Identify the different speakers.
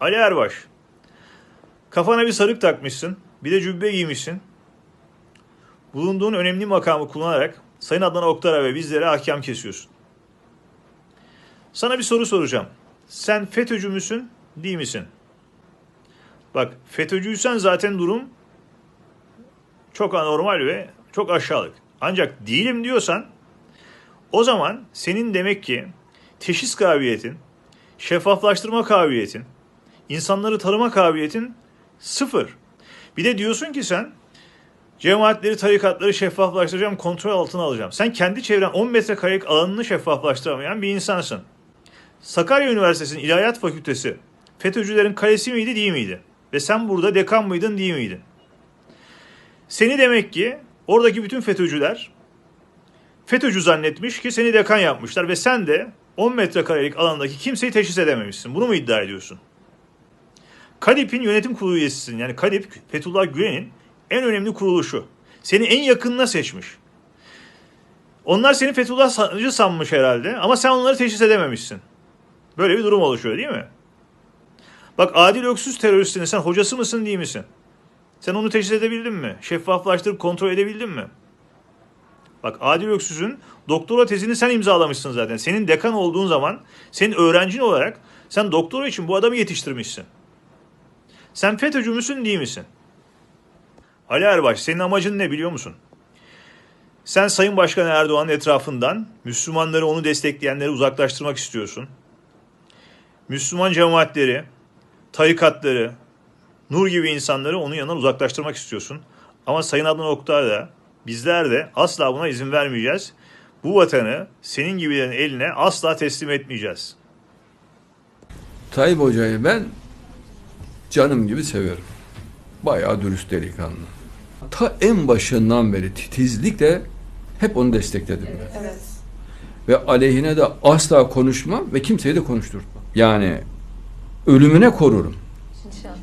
Speaker 1: Ali Erbaş. Kafana bir sarık takmışsın. Bir de cübbe giymişsin. Bulunduğun önemli makamı kullanarak Sayın Adnan Oktar'a ve bizlere ahkam kesiyorsun. Sana bir soru soracağım. Sen FETÖ'cü müsün, değil misin? Bak FETÖ'cüysen zaten durum çok anormal ve çok aşağılık. Ancak değilim diyorsan o zaman senin demek ki teşhis kabiliyetin, şeffaflaştırma kabiliyetin, insanları tanıma kabiliyetin sıfır. Bir de diyorsun ki sen cemaatleri, tarikatları şeffaflaştıracağım, kontrol altına alacağım. Sen kendi çevren 10 metrekarelik alanını şeffaflaştıramayan bir insansın. Sakarya Üniversitesi'nin İlahiyat Fakültesi FETÖ'cülerin kalesi miydi, değil miydi? Ve sen burada dekan mıydın, değil miydin? Seni demek ki oradaki bütün FETÖ'cüler FETÖ'cü zannetmiş ki seni dekan yapmışlar ve sen de 10 metrekarelik alandaki kimseyi teşhis edememişsin. Bunu mu iddia ediyorsun? KADİP'in yönetim kurulu üyesisin. Yani KADİP, Fethullah Gülen'in en önemli kuruluşu. Seni en yakınına seçmiş. Onlar seni Fethullahçı sanmış herhalde ama sen onları teşhis edememişsin. Böyle bir durum oluşuyor değil mi? Bak Adil Öksüz teröristinin sen hocası mısın değil misin? Sen onu teşhis edebildin mi? Şeffaflaştırıp kontrol edebildin mi? Bak Adil Öksüz'ün doktora tezini sen imzalamışsın zaten. Senin dekan olduğun zaman senin öğrencin olarak sen doktora için bu adamı yetiştirmişsin. Sen FETÖ'cü müsün değil misin? Ali Erbaş senin amacın ne biliyor musun? Sen Sayın Başkan Erdoğan'ın etrafından Müslümanları onu destekleyenleri uzaklaştırmak istiyorsun. Müslüman cemaatleri, tarikatları, nur gibi insanları onun yanından uzaklaştırmak istiyorsun. Ama Sayın Adnan Oktar da bizler de asla buna izin vermeyeceğiz. Bu vatanı senin gibilerin eline asla teslim etmeyeceğiz.
Speaker 2: Tayyip Hoca'yı ben canım gibi severim. Bayağı dürüst delikanlı. Ta en başından beri titizlikle hep onu destekledim ben.
Speaker 3: Evet.
Speaker 2: Ve aleyhine de asla konuşmam ve kimseyi de konuşturtmam. Yani ölümüne korurum.
Speaker 3: İnşallah.